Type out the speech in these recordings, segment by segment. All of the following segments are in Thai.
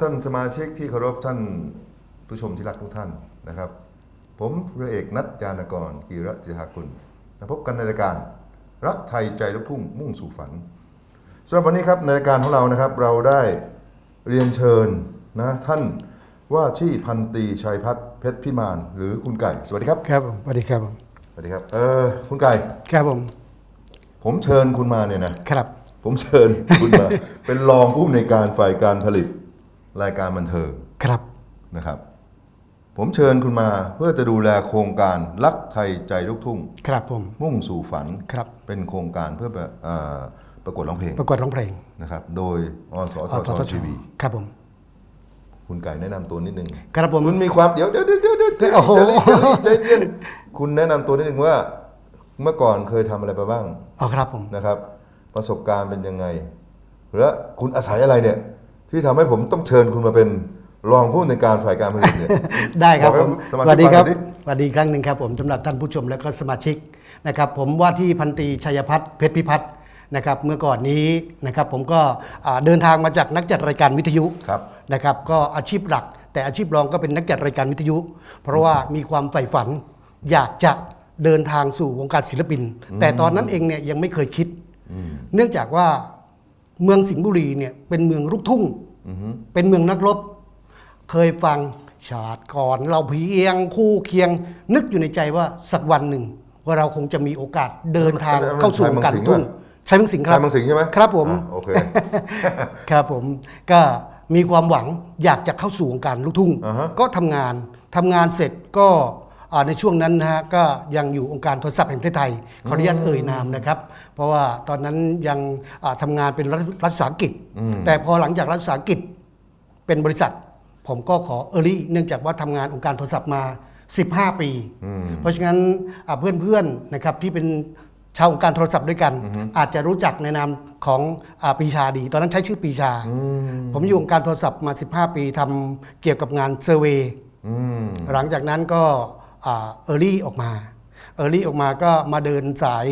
สวัสดีครับท่านสมาชิกที่เคารพท่านผู้ชมที่รักทุกท่านนะครับ ผมพระเอกนัทยานกรกีระจิหากุลมาพบกันในรายการรักไทยใจลูกทุ่งมุ่งสู่ฝันสำหรับวันนี้ครับในรายการของเรานะครับ เราได้เรียนเชิญนะท่านว่าที่พันตรีชัยพัฒน์เพชรพิมาน หรือคุณไก่ สวัสดีครับครับผมสวัสดีครับผมสวัสดีครับเออคุณไก่ ครับผม ผมเชิญคุณมาเนี่ยนะครับ ผมเชิญคุณมา เป็นรองผู้อำนวยการฝ่ายการผลิต รายการบันเทิงครับนะครับ ผมเชิญคุณมาเพื่อจะดูแลโครงการรักไทยใจลูกทุ่ง ครับผม มุ่งสู่ฝันครับ เป็นโครงการเพื่อแบบเอ่อประกวดร้องเพลงประกวดร้องเพลงนะครับโดยอสอททททชทีวีครับผมคุณไก่แนะนำตัวนิดนึงครับผม คุณมีความเดี๋ยวเดี๋ยวเดี๋ยวเดี๋ยวเดี๋ยวโอ้โหใจเย็นคุณแนะนำตัวนิดนึงว่า เมื่อก่อนเคยทำอะไรไปบ้างอ๋อครับผม นะครับ ประสบการณ์เป็นยังไง และคุณอาศัยอะไรเนี่ย ที่ทำให้ผมต้องเชิญคุณมาเป็นรองผู้ในวยการฝ่ายการผลิตเนี่ย ได้ครับบอกผมให้สมาชิกสวัสดีครับฟังหน่อยดิสวัสดีอีกครั้งหนึ่งครับผมสำหรับท่านผู้ชมและก็สมาชิกนะครับ ผมว่าที่พันตรีชัยพัฒน์เพชรพิพัฒน์นะครับ เมื่อก่อนนี้นะครับผมก็อ่าเดินทางมาจากนักจัดรายการวิทยุครับนะครับ ก็อาชีพหลัก แต่อาชีพรองก็เป็นนักจัดรายการวิทยุ เพราะว่ามีความใฝ่ฝันอยากจะเดินทางสู่วงการศิลปิน แต่ตอนนั้นเองเนี่ยยังไม่เคยคิด เนื่องจากว่า เมืองสิงห์บุรีเนี่ยเป็นเมืองลูกทุ่งเป็นเมืองนักรบ เคยฟังชาติก่อน เราเพียงคู่เคียง นึกอยู่ในใจว่าสักวันหนึ่ง ว่าเราคงจะมีโอกาสเดินทางเข้าสู่วงการลูกทุ่งใช่เมืองสิงห์ครับใช่เมืองสิงห์ใช่ไหมครับผมอะโอเคครับผมก็มีความหวังอยากจะเข้าสู่วงการลูกทุ่งอ่าฮะก็ทำงานทำงานเสร็จก็อ่า ในช่วงนั้นนะฮะก็ยังอยู่องค์การโทรศัพท์แห่งประเทศไทยขออนุญาตเอ่ยนามนะครับ เพราะว่าตอนนั้นยังอ่าทำงานเป็นรัฐรัฐวิสาหกิจ แต่พอหลังจากรัฐวิสาหกิจเป็นบริษัท ผมก็ขอเออรี่เนื่องจากว่าทำงานองค์การโทรศัพท์มา 15 ปี เพราะฉะนั้นอ่าเพื่อนๆนะครับที่เป็นชาวองค์การโทรศัพท์ด้วยกัน อาจจะรู้จักในนามของอาปรีชาดี ตอนนั้นใช้ชื่อปรีชา ผมอยู่องค์การโทรศัพท์มา 15 ปีทำเกี่ยวกับงานเซอร์เวย์อืมหลังจากนั้นก็ เออร์ลี่ออกมาเออร์ลี่ออกมาก็มาเดินสาย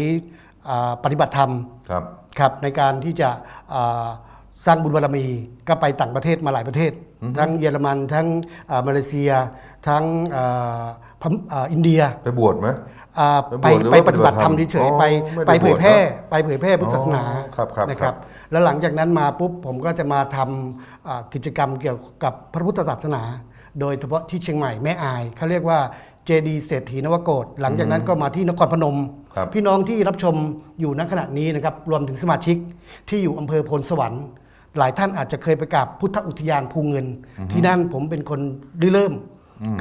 อ่าปฏิบัติธรรมครับครับในการที่จะอ่าสร้างบุญบารมีก็ไปต่างประเทศมาหลายประเทศ ทั้งเยอรมันทั้งอ่ามาเลเซีย ทั้งอ่าพม่าอ่าอินเดียไปบวชไหมอ่าไปไปบวชหรือว่าไปปฏิบัติธรรมปฏิบัติธรรมเฉยๆไปอ๋อไม่ได้ไปเผยแพร่บวชเหรอไปเผยแพร่พุทธศาสนาอ๋อครับครับนะคครัรับบแล้วหลังจากนั้นมาปุ๊บผมก็จะมาทำอ่ากิจกรรมเกี่ยวกับพระพุทธศาสนา โดยเฉพาะที่เชียงใหม่แม่อายเขาเรียกว่า เจดีเศรษฐีนวโกฏหลังจากนั้นก็มาที่นครพนม ครับ พี่น้องที่รับชมอยู่ณขณะนี้นะครับรวมถึงสมาชิกที่อยู่อำเภอโพนสวรรค์ หลายท่านอาจจะเคยไปกราบพุทธอุทยานภูเงิน ที่นั่นผมเป็นคนริเริ่ม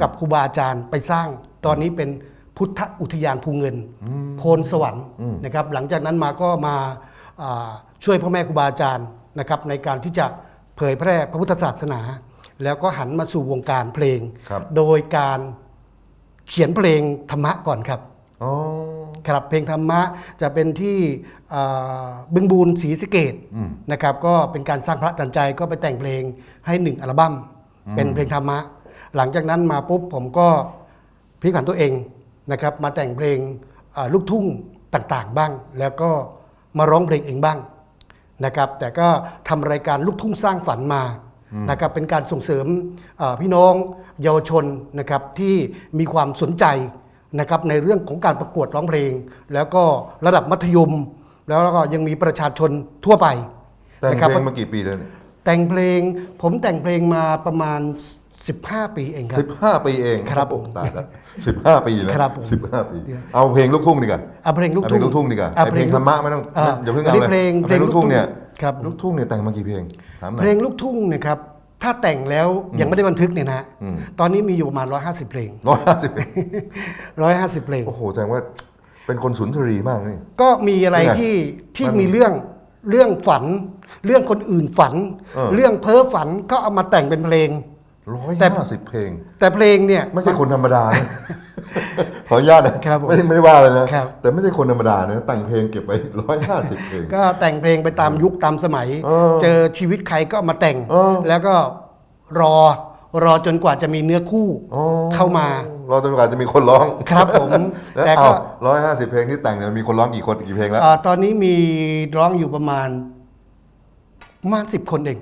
กับครูบาอาจารย์ไปสร้าง ตอนนี้เป็นพุทธอุทยานภูเงิน โพนสวรรค์นะครับหลังจากนั้นมาก็มาอ่าช่วยพ่อแม่ครูบาอาจารย์นะครับในการที่จะเผยแพร่พระพุทธศาสนา แล้วก็หันมาสู่วงการเพลง ครับ โดยการ เขียนเพลงธรรมะก่อนครับอ๋อครับเพลงธรรมะจะเป็นที่อ่าบึงบูนศรีสะเกตนะครับก็เป็นการสร้างพระจันใจก็ไปแต่งเพลงให้หนึ่งอัลบั้มเป็นเพลงธรรมะ หลังจากนั้นมาปุ๊บผมก็พลิกผันตัวเองนะครับมาแต่งเพลงอ่าลูกทุ่งต่างๆบ้าง แล้วก็มาร้องเพลงเองบ้างนะครับแต่ก็ทำรายการลูกทุ่งสร้างฝันมา นะครับเป็นการส่งเสริมอ่าพี่น้องเยาวชนนะครับที่มีความสนใจนะครับในเรื่องของการประกวดร้องเพลง แล้วก็ระดับมัธยม แล้วก็ยังมีประชาชนทั่วไปแต่งนะครัเพลงมากี่ปีแล้วเนี่ยแต่งเพลงผมแต่งเพลงมาประมาณ 15 ปีเองครัสิบบห้าปีเองครับผมตายแล้วสิบห้าปีแล้วครับผมสิบห้าปี เอาเพลงลูกทุ่งดีกว่าเอาเพลงลูกเอาเพทุ่ลงงลูกทุ่งดีกว่าอะไอ้เพลงธรรมะไม่ต้องอ่าอย่าเพิ่งเอาเลยเพลงเพลงลูกทุ่งเนี่ย ครับ ลูกทุ่งเนี่ยแต่งมากี่เพลงถามหน่อยเพลงลูกทุ่งเนะครับ ถ้าแต่งแล้วยังไม่ได้บันทึกเนี่ยนะตอนนี้มีอยู่ประมาณ 150 เพลง ร้อยห้าสิบ150 เพลง โอ้โหแสดงว่าเป็นคนสุนทรีมากนี่ ก็มีอะไรเป็นไงที่ที่มันมีเรื่องเรื่องฝัน เรื่องคนอื่นฝัน เออ เรื่องเพ้อฝันก็เอามาแต่งเป็นเพลง ร้อยแต่ ห้าสิบเพลง แต่เพลงเนี่ย ไม่ใช่คนธรรมดานะ ขออนุญาตนะครับผมไม่ได้ไม่ได้ว่าเลยนะครับ แต่ไม่ใช่คนธรรมดานะแต่งเพลงเก็บไว้ร้อยห้าสิบเพลง ก็แต่งเพลงไปตามยุคตามสมัย เออเจอชีวิตใครก็เอามาแต่ง เออ แล้วก็รอรอจนกว่าจะมีเนื้อคู่อ๋อเข้ามา รอจนกว่าจะมีคนร้องครับผม แล้วแต่เอาก็ร้อยห้าสิบเพลงที่แต่งเนี่ยมีคนร้องกี่คนกี่เพลงแล้ว เอ่อตอนนี้มีร้องอยู่ประมาณประมาณสิบคนเอง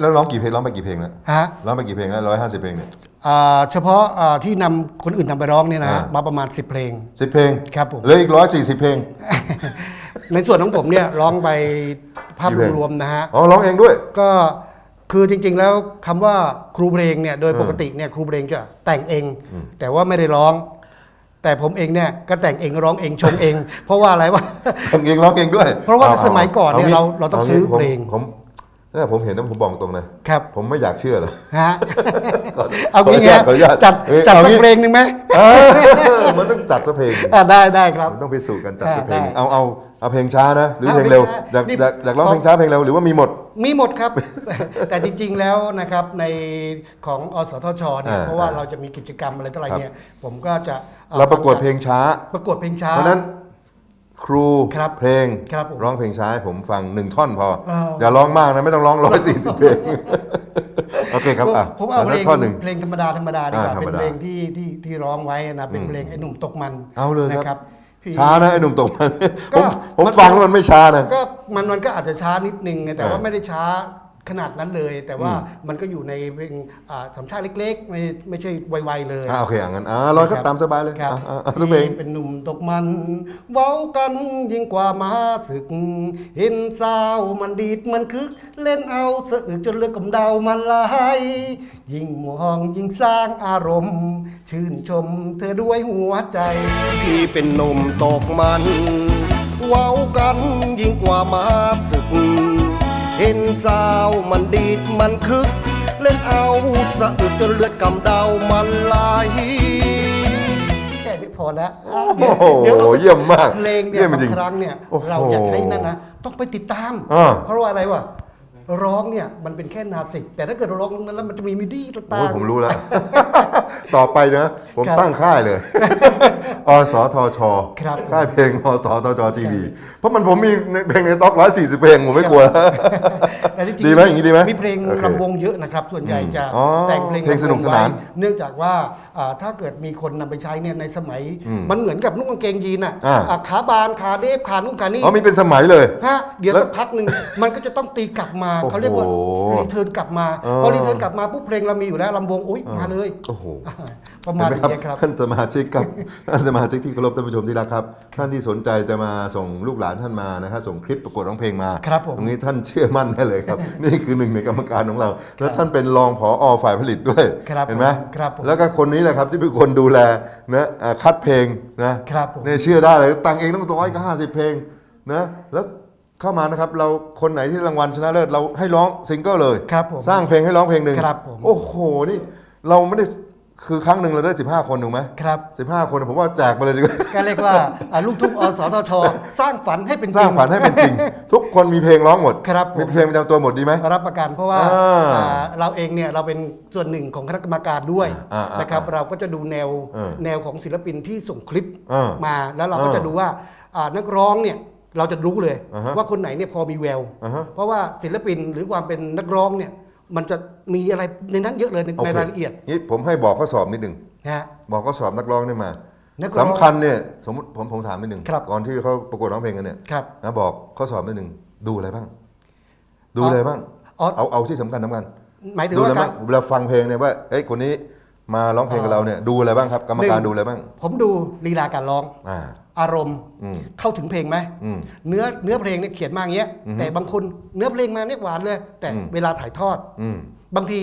แล้วร้องกี่เพลงร้องไปกี่เพลงแล้วฮะร้องไปกี่เพลงแล้วร้อยห้าสิบเพลงเนี่ย อ่าเฉพาะอ่าที่นำคนอื่นนำไปร้องเนี่ยนะฮะอ่าม มาประมาณ 10 เพลง สิบเพลงครับผม เหลืออีกร้อยสี่สิบเพลง ในส่วนของผมเนี่ยร้องไปภาพกี่เพลง รวมๆนะฮะ อ๋อร้องเองด้วย ก็คือจริงๆแล้วคำว่าครูเพลงเนี่ยโดยปกติเนี่ยครูเพลงจะแต่งเอง แต่ว่าไม่ได้ร้อง แต่ผมเองเนี่ยก็แต่งเองร้องเองชงเอง เพราะว่าอะไรวะ ร้องเองร้องเองด้วยเพราะว่าอสมัยก่อนเนี่ยงี้เราเราต้องงี้ซื้อผมเพลง ผมเนี่ยผมเห็นนะผมบอกตรงนะครับ ผมไม่อยากเชื่อเลยฮะเอางี้ขอฮะอนุญาตจัดเอ้ยจัดเอาสักงี้ เพลงหนึ่งไหมเออมันต้องจัดสักเพลงอะได้ได้ครับ มันต้องไปสู่กันจัดสักอ่าเพลง ได้เอาเอาเอาเพลงช้านะ หรือเอาเพลงเร็วเพลงช้าอยากนี่อยากอยากร้องของเพลงช้าเพลงเร็วหรือว่ามีหมด มีหมดครับ แต่จริงๆแล้วนะครับในของอสทชเนี่ยอ่าเพราะว่าเราจะมีกิจกรรมอะไรต่ออะไรเนี่ยผมก็จะอ่อเราประกวดเพลงช้า ประกวดเพลงช้า เพราะฉะนั้น ครูครับเพลงครับผมร้องเพลงช้าให้ผมฟังหนึ่งท่อนพออ่าอย่าร้องมากนะ ไม่ต้องร้องร้อยสี่สิบเพลง โอเคครับอะผมเอาเพลงท่อนหนึ่ง เพลงธรรมดาธรรมดาดีกว่าอ่าธรรมเป็นดาเพลงที่ที่ที่ร้องไว้นะเป็นเพลงไอ้หนุ่มตกมันเอาเลยครับ นะครับพี่ ช้านะไอ้หนุ่มตกมันก็ผมผมมัน ฟังแล้วมันไม่ช้านะ ก็มันมันก็อาจจะช้านิดนึงไงแต่ว่าเออไม่ได้ช้า ขนาดนั้นเลย แต่ว่ามันก็อยู่ในเพลงอ่าสามชาติเล็กๆ ไม่ไม่ใช่ไวๆเลยอ่าโอเคอะงั้นอ่าร้อยครับตามสบายเลยครับอะอะอะทุกเพลงเป็นหนุ่มตกมัน เว้ากันยิ่งกว่ามาศึก เห็นสาวมันดีดมันคึก เล่นเอาสะอึกจนเลือดกำเดามันไหลยิ่งมองยิ่งสร้างอารมณ์ ชื่นชมเธอด้วยหัวใจ พี่เป็นหนุ่มตกมัน เว้ากันยิ่งกว่ามาศึกเห็นสาวมันดีดมันคึก เล่นเอาสะอึกจนเลือดกำเดามันไหลแค่นี้พอแล้วอะโอ้โหดี๋วเยี่ยมมากเพลงเนี่ยเยี่ยมบางจริงครั้งเนี่ยโอ้โหเราอยากให้นั่นนะ ต้องไปติดตาม อ่า เพราะว่าอะไรวะ ร้องเนี่ยมันเป็นแค่นาสิก แต่ถ้าเกิดเราร้องนั้นแล้วมันจะมีมิดี้ต่าโอ้ยงผมรู้แล้ว ต่อไปนะ ผมครับตั้งค่ายเลย อสทชครับค่ายเพลงอสทชทีวีเพราะมันผมมีเพลงในสต็อกร้อยสี่สิบเพลงผมไม่กลัว แต่ที่จริดีไหมอย่างนี้ดีไหมมีเพลงโอเคลำวงเยอะนะครับ ส่วนใหญ่จะอ๋อแต่งเพลงเพลงสนุกสนานลำวงไว้เนื่องจากว่าอ่าถ้าเกิดมีคนนำไปใช้เนี่ยในสมัย มันเหมือนกับนุ่งกางเกงยีนอะอ่า อะขาบานขาเดฟขานุ่งขานี่อ๋อมีเป็นสมัยเลย ฮะเดี๋ยวแล้ว สักพักหนึ่งมันก็จะต้องตีกลับมาโอ้โหเขาเรียกว่า รีเทิร์นกลับมาอ๋อพอรีเทิร์นกลับมาปุ๊บเพลงเรามีอยู่แล้วลำวงอุ้ยมาเลยโอ้โหประมาณเห็นไหนี้ครับท่านสมาชิกครับท่านสมาชิกที่เคารพท่านผู้ชมที่รักครับ ท่านที่สนใจจะมาส่งลูกหลานท่านมานะครับส่งคลิปประกวดร้องเพลงมาครับผมตรงนี้ท่านเชื่อมั่นได้เลยครับ นี่คือหนึ่งในกรรมการของเรา แล้วท่านเป็นรองผอฝ่ายผลิตด้วยครับเห็นไหมผมครับผมแล้วก็คนนี้แหละครับที่เป็นคนดูแลนะอ่าคัดเพลงนะครับผมเนี่ยเชื่อได้เลยตั้งเองต้องร้อยก็ห้าสิบเพลงนะแล้ว เข้ามานะครับเราคนไหนที่รางวัลชนะเลิศเราให้ร้องซิงเกิลเลยครับผมสร้างเพลงให้ร้องเพลงหนึ่งครับผม โอ้โหนี่เราไม่ได้คือครั้งหนึ่งเราได้สิบห้าคนถูกไหมครับสิบห้าคนผมว่าแจกไปเลยดีกว่าก็เรียกว่าอ่าลูกทุ่งอสทช สร้างฝันให้เป็นจสริร้างง ฝันให้เป็นจริง ทุกคนมีเพลงร้องหมดครับผม มีเพลงประจำตัวหมดดีไหม รับประกันเพราะว่าอ่าอ่าเราเองเนี่ยเราเป็นส่วนหนึ่งของคณะกรรมการด้วยอ่าอ่านะครับเราก็จะดูแนวเออแนวของศิลปินที่ส่งคลิปอ่ามา แล้วเราก็อ่าจะดูว่าอ่านักร้องเนี่ย เราจะรู้เลยอ่าฮะว่าคนไหนเนี่ยพอมีแววอ่าฮะเพราะว่าศิลปินหรือความเป็นนักร้องเนี่ยมันจะมีอะไรในนั้นเยอะเลยในโอในเครายละเอียดนี่ผมให้บอกข้อสอบนิดหนึ่ง นะฮะ บอกข้อสอบนักร้องนี่มานักร้องสำคัญเนี่ยสมมติผมผมถามนิดหนึ่งครับ ก่อนที่เขาประกวดร้องเพลงกันเนี่ยครับ นะบอกข้อสอบนิดหนึ่งดูอะไรบ้าง ดูอะไรบ้าง อ๋อ เอาเอาที่สำคัญสำคัญหมายถึงดูว่าอะไรกาบ้ารงเวลาฟังเพลงเนี่ยว่าเอ้ยคนนี้มาร้องเพลงกับเราเนี่ยดูอะไรบ้างครับกรรมการหนึ่ง ดูอะไรบ้าง ผมดูลีลาการร้อง อ่า อารมณ์อืมเข้าถึงเพลงไหมอืมเนื้อเนื้อเพลงเนี่ยเขียนมาอย่างเงี้ยแต่บางคนเนื้อเพลงมาเนี่ยหวานเลย แต่อืมเวลาถ่ายทอดอืมบางที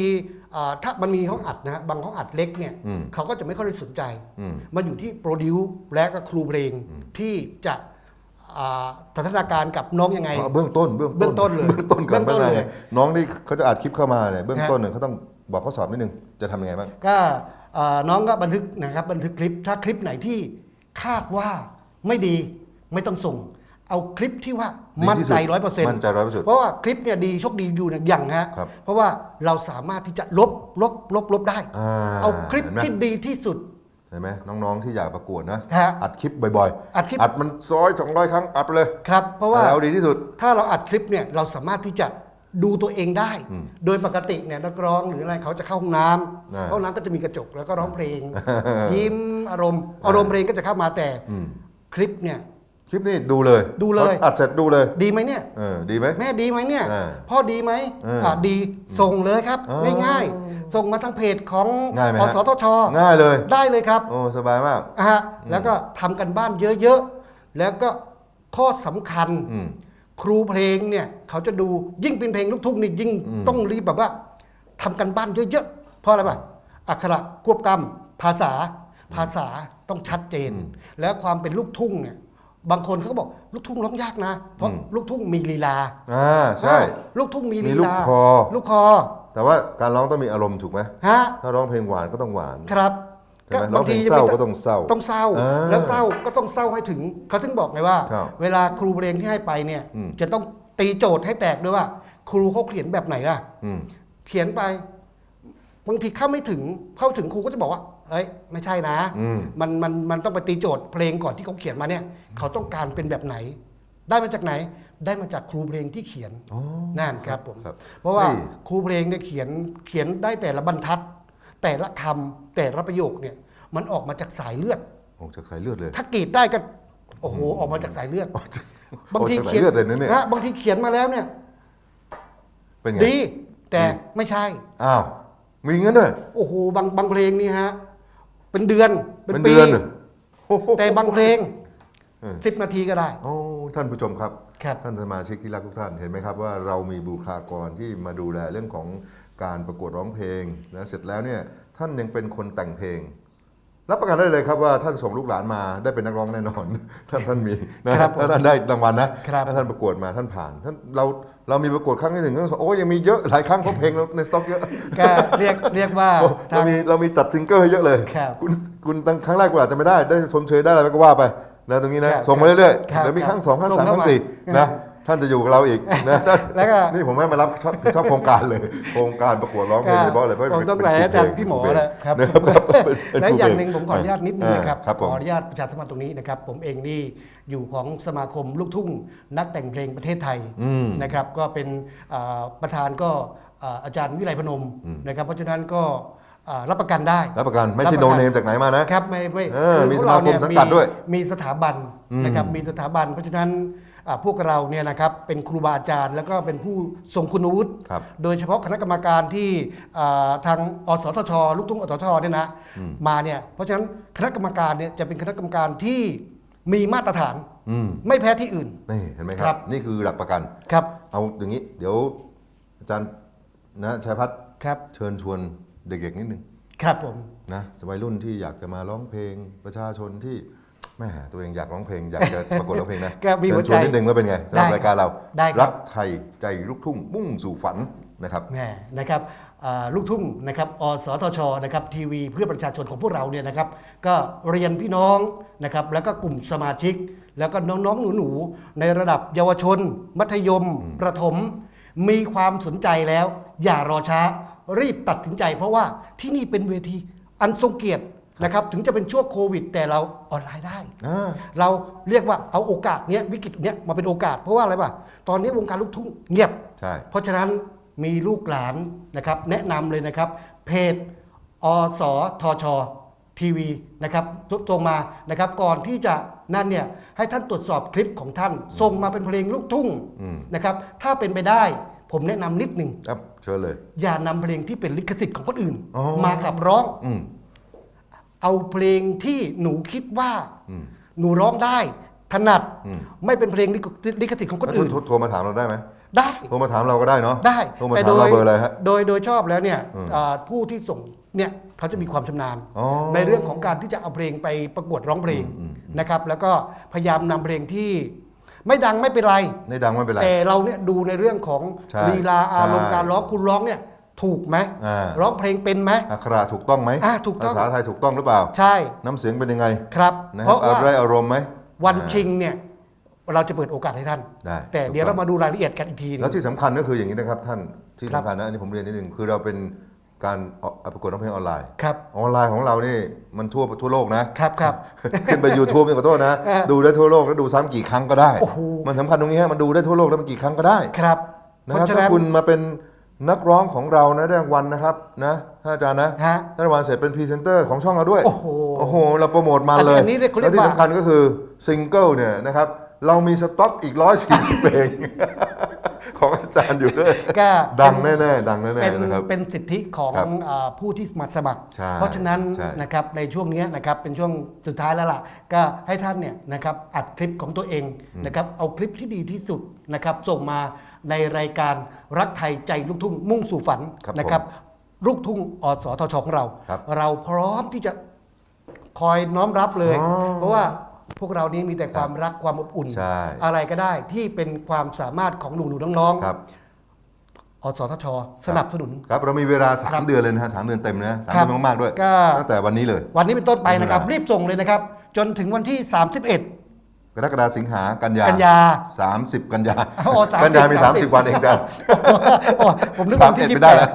อ่าถ้ามันมีห้องอัดนะฮะบางห้องอัดเล็กเนี่ยอืมเขาก็จะไม่ค่อยได้สนใจอืมมันอยู่ที่โปรดิวและก็ครูเพลงที่จะอ่าสถานการณ์กับน้องยังไงอ๋อเบื้องต้นเบื้องเบื้องต้นเลยเบื้องต้นก่อนเบื้องต้นไม่ได้เลยน้องที่เขาจะอัดคลิปเข้ามาเนี่ยเบื้องฮะต้นเนี่ยเขาต้องบอกข้อสอบนิดนึงจะทำยังไงบ้างก็อ่าน้องก็บันทึกนะครับบันทึกคลิปถ้าคลิปไหนที่คาดว่า ไม่ดีไม่ต้องส่ง เอาคลิปที่ว่าดีที่สุดมั่นใจร้อยเปอร์เซ็นต์มั่นใจ100%เพราะว่าคลิปเนี่ยดีโชคดีอยู่อย่างฮะครับเพราะว่าเราสามารถที่จะลบลบลบลบได้ อ่าเอาคลิปเห็นไหม ที่ดีที่สุด เห็นไหมน้องๆ ที่อยากประกวดนะ ฮะอัดคลิปบ่อยๆอัดคลิป อัดมันร้อยสองร้อยครั้งอัดไปเลยครับเพราะว่าเอาดีที่สุด ถ้าเราอัดคลิปเนี่ยเราสามารถที่จะดูตัวเองได้ โดยปกติเนี่ยนักร้องหรืออะไรเขาจะเข้าห้องน้ำอ่าห้องน้ำก็จะมีกระจกแล้วก็ร้องเพลง ยิ้มอารมณ์ อารมณ์เพลงก็จะเข้ามาแต่ คลิปเนี่ย คลิปนี้ดูเลยดูเลย อัดเสร็จดูเลย ดีไหมเนี่ย เออดีไหม แม่ดีไหมเนี่ย อ่าพ่อดีไหมเอออ่าดีส่งเลยครับอ๋อง่ายๆ ส่งมาทางเพจของง่ายไหมอฮะ สทช ง่ายเลยได้เลยครับ โอ้สบายมาก อะฮะแล้วก็ทำกันบ้านเยอะๆ แล้วก็ข้อสำคัญ อืม ครูเพลงเนี่ย เขาจะดูยิ่งเป็นเพลงลูกทุ่งนี่ยิ่งต้องรีบแบบว่าทำกันบ้านเยอะๆ เพราะอะไรป่ะอักขระควบกำภาษา ภาษาต้องชัดเจน แล้วความเป็นลูกทุ่งเนี่ยบางคนเขาก็บอกลูกทุ่งร้องยากนะ เพราะลูกทุ่งมีลีลาอ่าใช่อ่าลูกทุ่งมีมีลีลูกลาคอ ลูกคอ แต่ว่าการร้องต้องมีอารมณ์ถูกไหมฮะถ้าร้องเพลงหวานก็ต้องหวานครับใช่ไหมร้องเพลงเศร้าก็ต้องเศร้าต้องเศร้าอ่าแล้วเศร้าก็ต้องเศร้าให้ถึงเขาถึงบอกไงว่าครับเวลาครูเพลงที่ให้ไปเนี่ยอืมจะต้องตีโจทย์ให้แตกด้วยว่า ครูเขาเขียนแบบไหนล่ะอืมเขียนไปบางทีเข้าไม่ถึงเข้าถึงครูก็จะบอกว่า เอ้ยไม่ใช่นะอืมมันมันมันต้องไปตีโจทย์เพลงก่อนที่เขาเขียนมาเนี่ยเขาต้องการเป็นแบบไหน ได้มาจากไหนได้มาจากครูเพลงที่เขียนอ๋อนั่นครับผมครับเพราะว่านี่ครูเพลงเนี่ยเขียนเขียนได้แต่ละบรรทัด แต่ละคำแต่ละประโยคเนี่ยมันออกมาจากสายเลือดออกจากสายเลือดเลย ถ้ากรีดได้ก็โอ้โหออกมาจากสายเลือดบางทีออกจากสายเขียนเลือดเลยนะเนี่ยฮะบางทีเขียนมาแล้วเนี่ยเป็นไงดีแต่ไม่ใช่อ้าวมีงั้นด้วยโอ้โหบางบางเพลงนี่ฮะ เป็นเดือนเป็นเป็นปี เดือนเหรอโอ้โหแต่บางเพลงเออสิบนาทีก็ได้ โอ้ท่านผู้ชมครับ ครับ ท่านสมาชิกที่รักทุกท่านเห็นไหมครับว่าเรามีบุคลากรที่มาดูแลเรื่องของการประกวดร้องเพลงนะเสร็จแล้วเนี่ยท่านยังเป็นคนแต่งเพลง รับประกันได้เลยครับว่าท่านส่งลูกหลานมาได้เป็นนักร้องแน่นอน ถ้าท่านมีนะครับผมถ้าท่านได้รางวัลนะครับ ถ้าท่านประกวดมาท่านผ่านท่านเรา เรามีประกวดครั้งที่หนึ่งครั้งที่สองโอ้ยังมีเยอะหลายครั้งเพราะเพลงเราในสต็อกเยอะก็เรียกเรียกว่าเรามีเรามีจัดซิงเกิลให้เยอะเลยครับคุณคุณตั้งครั้งแรกคุณอาจจะไม่ได้ได้ชมเชยได้อะไรก็ว่าไปนะตรงนี้นะครับส่งมาเรื่อยครับๆเดี๋ยวมีครั้งสองครั้งส่งสามคเข้ารั้งมาสี่นะ ท่านจะอยู่กับเราอีกนะท่านแล้วก็นี่ผมให้มารับชอบชอบโครงการเลย โครงการประกวดร้องเพลงโดยเฉพาะเลยเพราะผมต้องไหนอาจารย์พี่หมอแหละครับนะครับเป็นเป็นและครูอย่างเพลหนึ่งผมขออนุญาตนิดนึงนะครับครับขผมออนุญาตประชาสัมพันธ์ตรงนี้นะครับ ผมเองนี่อยู่ของสมาคมลูกทุ่ง นักแต่งเพลงประเทศไทยนะครับก็เป็นอ่าประธานก็อ่าอาจารย์วิไลพนมนะครับเพราะฉะนั้นก็อ่ารับประกันได้ รับประกันไม่ใช่รับโนประกันเนมจากไหนมานะครับไม่ไม่เออคือมีพวกเราเนี่ยสมาคมสังกัดด้วย มีสถาบันนะครับมีสถาบัน เพราะฉะนั้นอ่า พวกเราเนี่ยนะครับเป็นครูบาอาจารย์ แล้วก็เป็นผู้ทรงคุณวุฒิครับโดยเฉพาะคณะกรรมการที่อ่าทางอสทช ลูกทุ่งอสทชเนี่ยนะมาเนี่ยเพราะฉะนั้นคณะกรรมการเนี่ยจะเป็นคณะกรรมการที่มีมาตรฐานอืมไม่แพ้ที่อื่นนี่เห็นไหมคครัรับบนี่คือหลักประกันครับเอาอย่างนี้ เดี๋ยวอาจารย์นะชัยพัฒน์ครับเชิญชวนเด็กๆนิดนึงครับผมนะวัยรุ่นที่อยากจะมาร้องเพลงประชาชนที่ แม่ตัวเองอยากร้องเพลงอยากจะประกวดร้องเพลงนะก็มีหัวเชิญชใจวนนิดนึงว่าเป็นไงสำหรับได้ครับรายการเราได้ครับรักไทยใจลูกทุ่งมุ่งสู่ฝันนะครับแหมนะครับอ่าลูกทุ่งนะครับอสทชนะครับทีวีเพื่อประชาชนของพวกเราเนี่ยนะครับ ก็เรียนพี่น้องนะครับแล้วก็กลุ่มสมาชิก แล้วก็น้องๆหนูๆในระดับเยาวชน มัธยม ประถม มีความสนใจแล้ว อย่ารอช้ารีบตัดสินใจ เพราะว่าที่นี่เป็นเวทีอันทรงเกียรติ นะครับถึงจะเป็นช่วงโควิด แต่เราออนไลน์ได้ อ่า เราเรียกว่าเอาโอกาสเนี้ยวิกฤตเนี้ยมาเป็นโอกาสเพราะว่าอะไรป่ะตอนนี้วงการลูกทุ่งเงียบ ใช่ เพราะฉะนั้นมีลูกหลานนะครับแนะนำเลยนะครับ เพจอสทชทีวีนะครับตรงมานะครับก่อนที่จะนั่นเนี่ยให้ท่านตรวจสอบคลิปของท่านส่งมาเป็นเพลงลูกทุ่งนะครับถ้าเป็นไปได้ผมแนะนำนิดหนึ่ง ครับเชิญเลย อย่านำเพลงที่เป็นลิขสิทธิ์ของคนอื่น อ๋อ มาขับร้อง อืม เอาเพลงที่หนูคิดว่า หนูร้องได้ถนัดไม่เป็นเพลงลิขสิทธิ์ของคนแล้วโทรอื่นโทรโทรมาถามเราได้ไหมได้ โทรมาถามเราก็ได้เนาะได้โทรมาแต่ถามเราเบอร์อะไรฮะ โดยโดยชอบแล้วเนี่ยอ่าผู้ที่ส่งเนี่ยเขาจะมีความชำนาญ อ๋อในเรื่องของการที่จะเอาเพลงไปประกวดร้องเพลงนะครับ แล้วก็พยายามนำเพลงที่ไม่ดังไม่เป็นไรไม่ดังไม่เป็นไร แต่เราเนี่ยดูในเรื่องของใช่ลีลาอารมณ์ใช่ การร้องคุณร้องเนี่ย ถูกไหมอ่าร้องเพลงเป็นไหม อักขระถูกต้องไหมอ่าถูกต้อง ภาษาไทยถูกต้องหรือเปล่า ใช่น้ำเสียงเป็นยังไงครับนะคเพรับราะว่าอะไรอารมณ์ไหมวันอ่า ชิงเนี่ยเราจะเปิดโอกาสให้ท่าน ได้แต่ถูกเดี๋ยวต้เราอง มาดูรายละเอียดกันอีกทีหนึง แล้วที่สำคัญก็คืออย่างนี้นะครับท่านที่ครับ สำคัญนะอันนี้ผมเรียนนิดนึงคือเราเป็นการออกประกวดร้องเพลงออนไลน์ ครับออนไลน์ของเรานี่มันทั่วทั่วโลกนะ ครับครับ ขึ้นไป YouTube นี่ขอโทษนะเออดูได้ทั่วโลกแล้วดูซ้ำกี่ครั้งก็ได้ โอ้โห มันสำคัญตรงนี้ฮะมันดูได้ทั่วโลกแล้วมันกี่ครั้งก็ได้ครับนะเพครับราะฉะถ้านั้น คุณมาเป็น นักร้องของเรานะได้รางวัลนะครับนะท่านอาจารย์นะฮะได้รางวัลเสร็จเป็นพรีเซนเตอร์ของช่องเราด้วย โอ้โหโอ้โห เราโปรโมทมันอันนี้เลยอันนี้เรียกเขาเรีแล้ยวกที่ว่า สำคัญก็คือซิงเกิลเนี่ยนะครับ เรามีสต็อกอีกร้อยสี่สิบเพลงของอา จารย์อยู่ด้วยก็ดังเป็นแน่ๆดังแน่เป็นๆนะครับเป็นสิทธิของครับอ่าผู้ที่มาสมัคร ใช่เพราะฉะนั้นใช่ นะครับในช่วงเนี้ยนะครับเป็นช่วงสุดท้ายแล้วล่ะ ก็ให้ท่านเนี่ยนะครับอัดคลิปของตัวเองนะครับเอาคลิปที่ดีที่สุดนะครับส่งมาในรายการรักไทยใจลูกทุ่งมุ่งสู่ฝันครับนะครับ ลูกทุ่งอสทชของเรา ครับเราพร้อมที่จะคอยน้อมรับเลย อ๋อ เพราะว่า พวกเรานี้มีแต่ความรักความอบอุ่น ใช่ อะไรก็ได้ที่เป็นความสามารถของหนุ่มๆน้องๆครับอสทช สนับสนุน ครับเรามีเวลา ครั3บเดือนเลยนะฮะสามเดือนเต็มนะสามครับเดือนมากๆด้วยก็ ตั้งแต่วันนี้เลย วันนี้เป็นต้นไปนะครับครับรีบส่งเลยนะครับ จนถึงวันที่ 31 กรกฎาสิงหากันยากันยาสามสิบกันยาอ๋อ30กันยามี30 30วันเองจ้ะ โอ้ผมนึกว่าวันที่31ยี่ไม่ได้แล้ว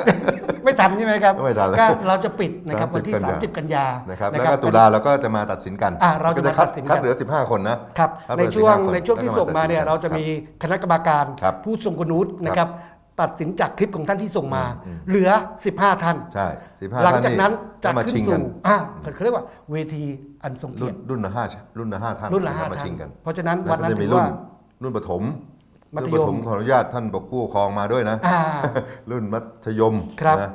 ไม่ทันใช่ไหมครับไม่ทันแล้วก็เราจะปิดนะครับ30วันที่กันยา30 กันยานะครับนะแล้วครัก็บตุลาเราก็จะมาตัดสินกันอะเราจะมาคัตัดสินกันคัดเหลือ 15 คนนะครับคัดเหในลือช่วง15คนในช่วงที่ส่งมาเนี่ยแล้วก็เราจะมีคณะกรรมการครับผู้ทรงคุณวุฒินะครับตัดสินจากคลิปของท่านที่ส่งมา เหลือ 15 ท่าน ใช่15หลังจากนั้นจะมาขึ้นชิงกัสู่อะเขาเรียกว่าเวทีอันทรงเกีรุ่ยนรติรุ่นละห้ารุ่นละห้าท่านรุ่นละห้ามาท่านชิงกันเพราะฉะนั้นแล้ววันนั้นก็จะมีถือรุ่นว่ารุ่นประถม มัธรุ่นยปมฐมขออนุญาตท่านปกกู้ครองมาด้วยนะ อ่า รุ่นมัธยมครับนะ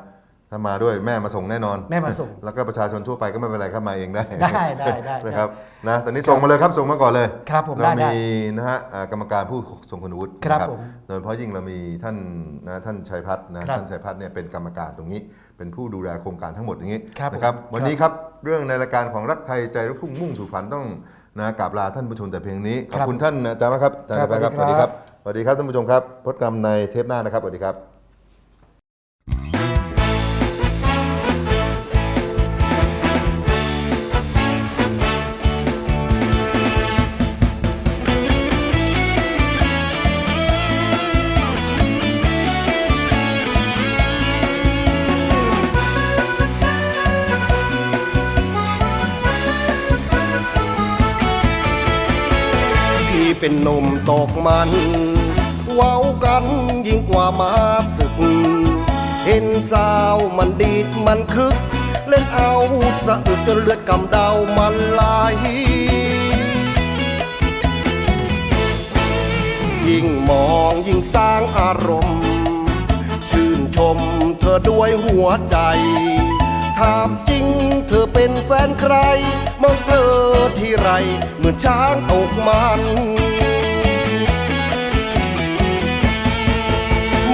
ถ้ามาด้วยแม่มาส่งแน่นอนแม่มาส่ง แล้วก็ประชาชนทั่วไปก็ไม่เป็นไรครับมาเองได้ได้ได้ได้นะครับนะตอนนี้ส่งมาเลยครับส่งมาก่อนเลยครับผมเราได้ได้มีนะฮะอ่ากรรมการผู้ทรงคุณวุฒิครับนะผมโดยเฉพาะยิ่งเรามีท่านนะท่านชัยพัฒน์นะครับท่านชัยพัฒน์เนี่ยเป็นกรรมการตรงนี้ เป็นผู้ดูแลโครงการทั้งหมดอย่างนี้ครับนะครับผม วันนี้ครับเรื่องในรายการของรักไทยใจลูกทุ่งมุ่งสู่ฝันต้องนะกราบลาท่านผู้ชมแต่เพียงนี้ขอบคุณท่านอาจารย์มากครับอาจารย์ครับไปครับสสวัวัสสดีดีคครัรับบ สวัสดีครับท่านผู้ชมครับพบกันในเทปหน้านะครับสวัสดีครับพี่เป็นหนุ่มตกมัน กันยิ่งกว่ามาศึก เห็นสาวมันดีดมันคึก เล่นเอาสะอึกจนเลือดกำเดามันไหลยิ่งมองยิ่งสร้างอารมณ์ ชื่นชมเธอด้วยหัวใจ ถามจริงเธอเป็นแฟนใคร มองเธอที่ไรเหมือนช้างตกมัน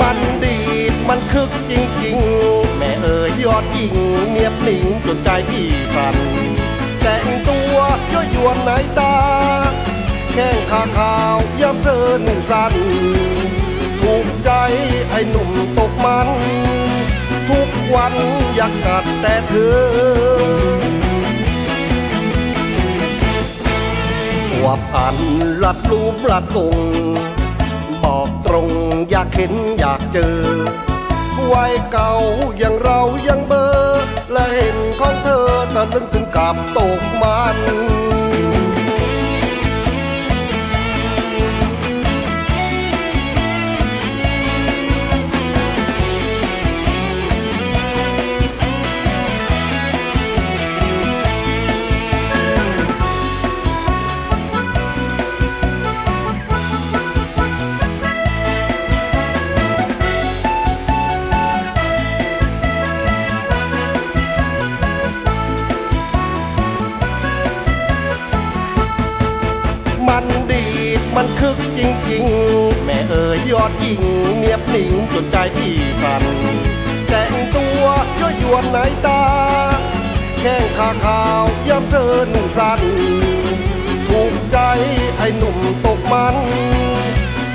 มันดีดมันคึกจริงๆ แม่เอ๋ยยอดยิงเงียบหนิงจนใจพี่พัน แต่งตัวยั่วยวนไหนตา แข้งขาขาวย้ำเธอหนุ่มสั้นถูกใจไอ้หนุ่มตกมัน ทุกวันอยากกัดแต่เธอวับอันลัดรูปลัดส่ง บอกตรงอยากเห็นอยากเจอ วัยเก่าอย่างเรายังเบอร์และเห็นของเธอตะลึงถึงกับตกมันมัน มันคึกจริงๆ แม่เอ๋ยยอดยิงเงียบหนิงจนใจพี่พัน แต่งตัวยั่วยวนไหนตา แข้งขาขาวย้ำเธอหนุ่มสั้นถูกใจไอ้หนุ่มตกมัน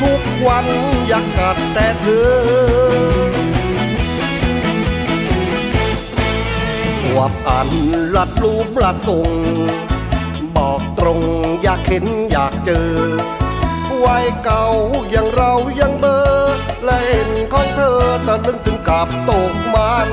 ทุกวันอยากกัดแต่เธอวับอันลัดรูปลัดส่งบอกตรงอยากเห็นอยากเจอ วัยเก่าอย่างเรายังเบอร์และเห็นของเธอตะลึงถึงกับตกมัน